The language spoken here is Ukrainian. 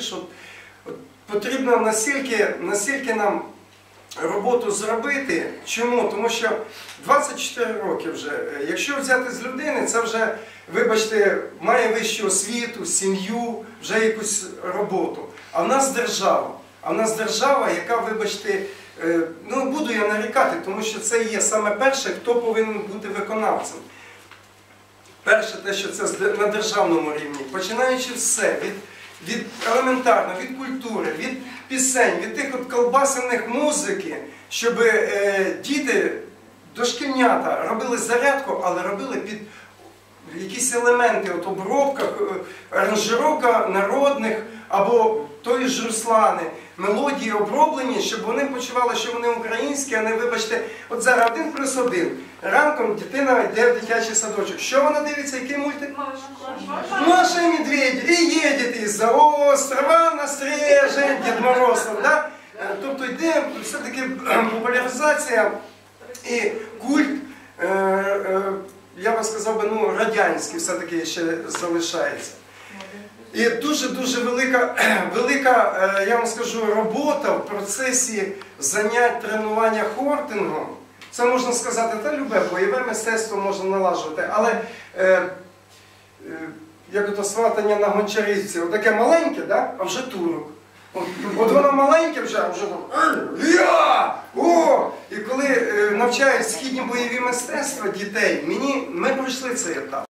що от потрібно настільки, настільки нам роботу зробити. Чому? Тому що 24 роки вже. Е, Якщо взяти з людини, це вже, вибачте, має вищу освіту, сім'ю, вже якусь роботу. А в нас держава. А в нас держава, яка, вибачте, е, ну буду я нарікати, тому що це є саме перше, хто повинен бути виконавцем. Перше, те, що це на державному рівні, починаючи все від, від елементарно, від культури, від пісень, від тих от колбасених музики, щоб е, діти, дошкільнята робили зарядку, але робили під якісь елементи, от обробка, е, аранжировка народних або тої ж Руслани, мелодії оброблені, щоб вони почували, що вони українські, а не вибачте, от зараз один плюс один. Ранком дитина йде в дитячий садочок. Що вона дивиться, який мультик? Маша и медведь, і едет із-за острова на стрежень, Дід Мороз, да? Е, Тобто йде все-таки популяризація і культ, е, е, я би сказав ну, радянський все-таки ще залишається. І дуже-дуже велика, велика, е, я вам скажу, робота в процесі занять тренування хортингом. Це можна сказати, та любе бойове мистецтво можна налажувати, але е, е, як ото сватання на гончарівці, отаке маленьке, да? а вже турок. От, от воно маленьке вже, а вже там! О! І коли е, навчають східні бойові мистецтва дітей, мені, ми пройшли цей етап.